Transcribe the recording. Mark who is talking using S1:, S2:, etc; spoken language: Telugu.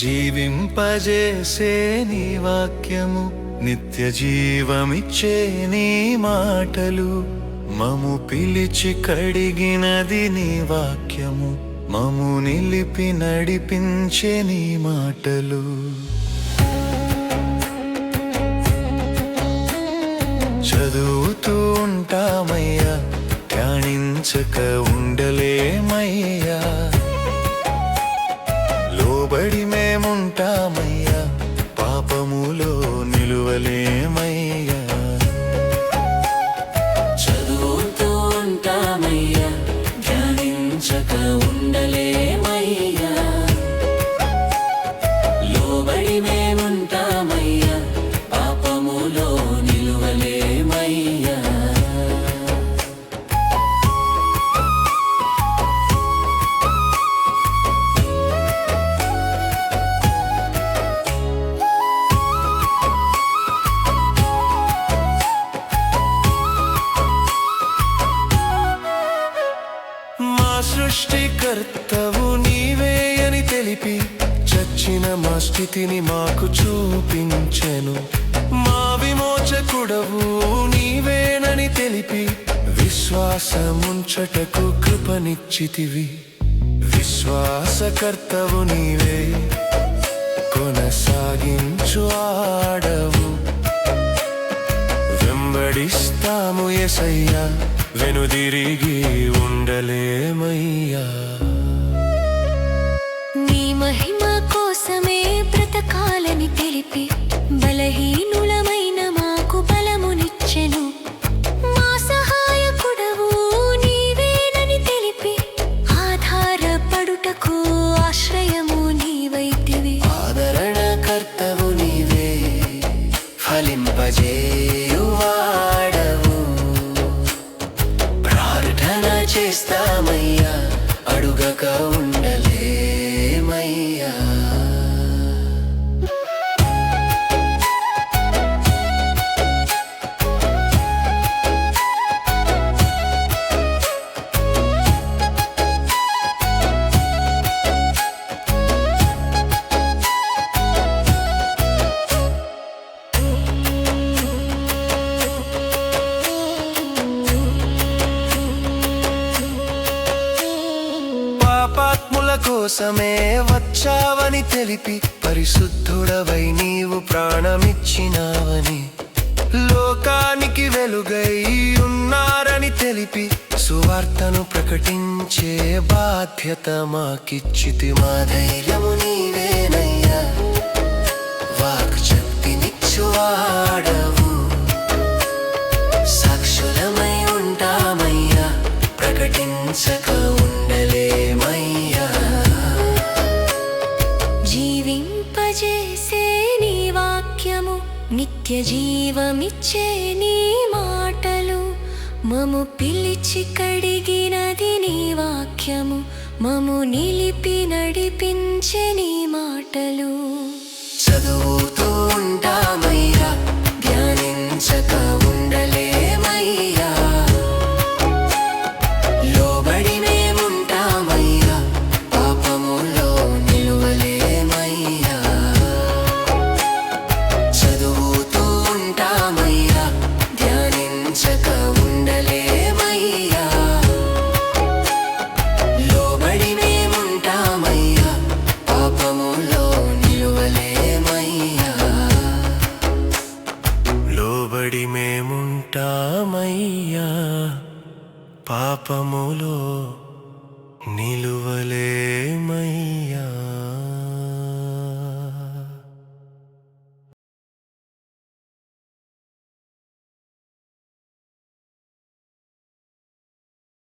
S1: జీవింపజేసే నీ వాక్యము నిత్య జీవమిచ్చే నీ మాటలు. మము పిలిచి కడిగినది నీ వాక్యము మము నిలిపి నడిపించే నీ మాటలు. చదువుతూ ఉంటామయ్యా ధ్యానించక లోబడి మేముంటామయ్యా. పాపములో నిలువలేమయ్యా.
S2: చదువుతూ ఉంటామయ్యా. ధ్యానించక ఉండలేమయ్యా.
S1: అని చచ్చిన మా స్థితిని మాకు చూపించెను. మా విమోచకుడవు నీవేనని తెలిపి విశ్వాసముంచటకు కృపనిచ్చితివి. విశ్వాసకర్తవు నీవే కొనసాగించు ఆడవు. వెంబడిస్తాము ఎసయ్యా వెనుదిరిగి ఉండలేమయ్యా.
S2: ప్రార్థన చేస్తామయ్యా. అడుగక
S1: కోసమే వచ్చావని తెలిపి పరిశుద్ధుడవై నీవు ప్రాణమిచ్చినావని. లోకానికి వెలుగై ఉన్నారని తెలిపి సువార్తను ప్రకటించే బాధ్యత మాకిచ్చితి మా
S3: ధైర్యముని నిత్య జీవమిచ్చే నీ మాటలు మము పిలిచి కడిగినది నీ వాక్యము మము నిలిపి నడిపించే నీ మాటలు.
S2: ఉంటామయ్యా. పాపములో నిలువలేమయ్యా.